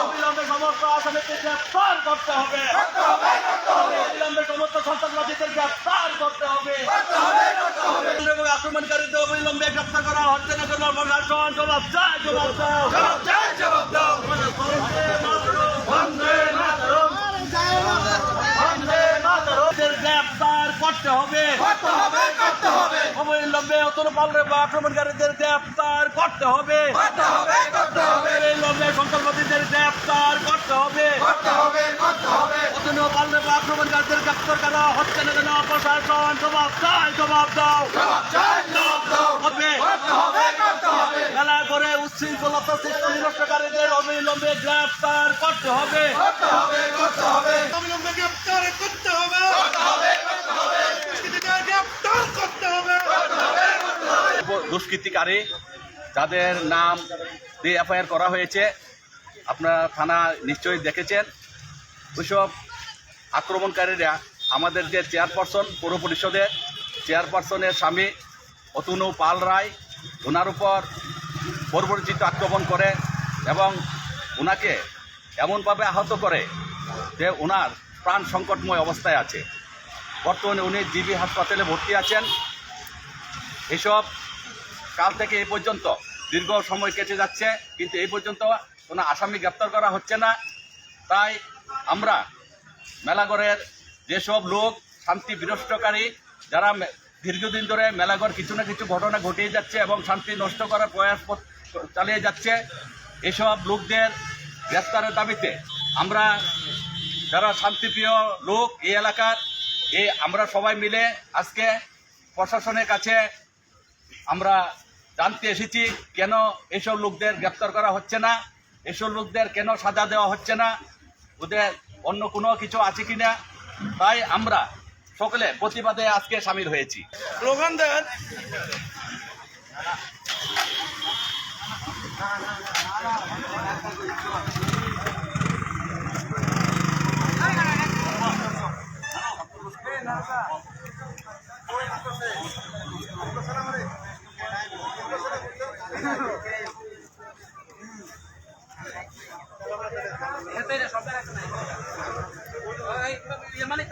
অবিলম্বে সমস্ত আসামিকে গ্রেফতার করতে হবে। অবিলম্বে সমস্ত সন্ত্রাসবাদীদের গ্রেফতার করতে হবে এবং আক্রমণকারীদের অবিলম্বে গ্রেফতার করা হচ্ছে না কেন প্রশাসন জবাব চায় জবাব দাও বন্দে গ্রেফতার করতে হবে অবিলম্বে অতর পালরে বা আক্রমণকারীদের গ্রেফতার করতে হবে অবিলম্বে সন্ত্রাসবাদীদের গ্রেফতার করতে হবে অতন পালরে বা আক্রমণকারীদের গ্রেফতার করা হচ্ছে না কেন প্রশাসন জবাব চায় জবাব দাও হবে মেলা করে উচ্ছৃঙ্খলতা সৃষ্টি বিনষ্টকারীদের অবিলম্বে গ্রেফতার করতে হবে অবিলম্বে গ্রেপ্তার দুষ্কৃতিকারী যাদের নাম দিয়ে এফআইআর করা হয়েছে, আপনারা থানা নিশ্চয়ই দেখেছেন। ওইসব আক্রমণকারীরা আমাদের যে চেয়ারপারসন, পৌর পরিষদের চেয়ারপারসনের স্বামী অতনু পাল রায়, ওনার উপর পরবর্তীত আক্রমণ করে এবং ওনাকে এমনভাবে আহত করে যে ওনার প্রাণ সংকটময় অবস্থায় আছে। বর্তমানে উনি জিবি হাসপাতালে ভর্তি আছেন। এসব কাল থেকে এই পর্যন্ত দীর্ঘ সময় কেটে যাচ্ছে, কিন্তু এই পর্যন্ত কোনো আসামি গ্রেপ্তার করা হচ্ছে না। তাই আমরা মেলাগড়ের যেসব লোক শান্তি বিনষ্টকারী যারা দীর্ঘদিন ধরে মেলাগড় কিছু না কিছু ঘটনা ঘটিয়ে যাচ্ছে এবং শান্তি নষ্ট করার প্রয়াস চালিয়ে যাচ্ছে, এসব লোকদের গ্রেপ্তারের দাবিতে আমরা যারা শান্তিপ্রিয় লোক এই এলাকার এই আমরা সবাই মিলে আজকে প্রশাসনের কাছে আমরা জানতে এসেছি কেন এসব লোকদের গ্রেপ্তার করা হচ্ছে না, এসব লোকদের কেন সাজা দেওয়া হচ্ছে না, ওদের অন্য কোনো কিছু আছে কি না তাই আমরা সকলে প্রতিবাদে আজকে সামিল হয়েছি। স্লোগান দেন মানে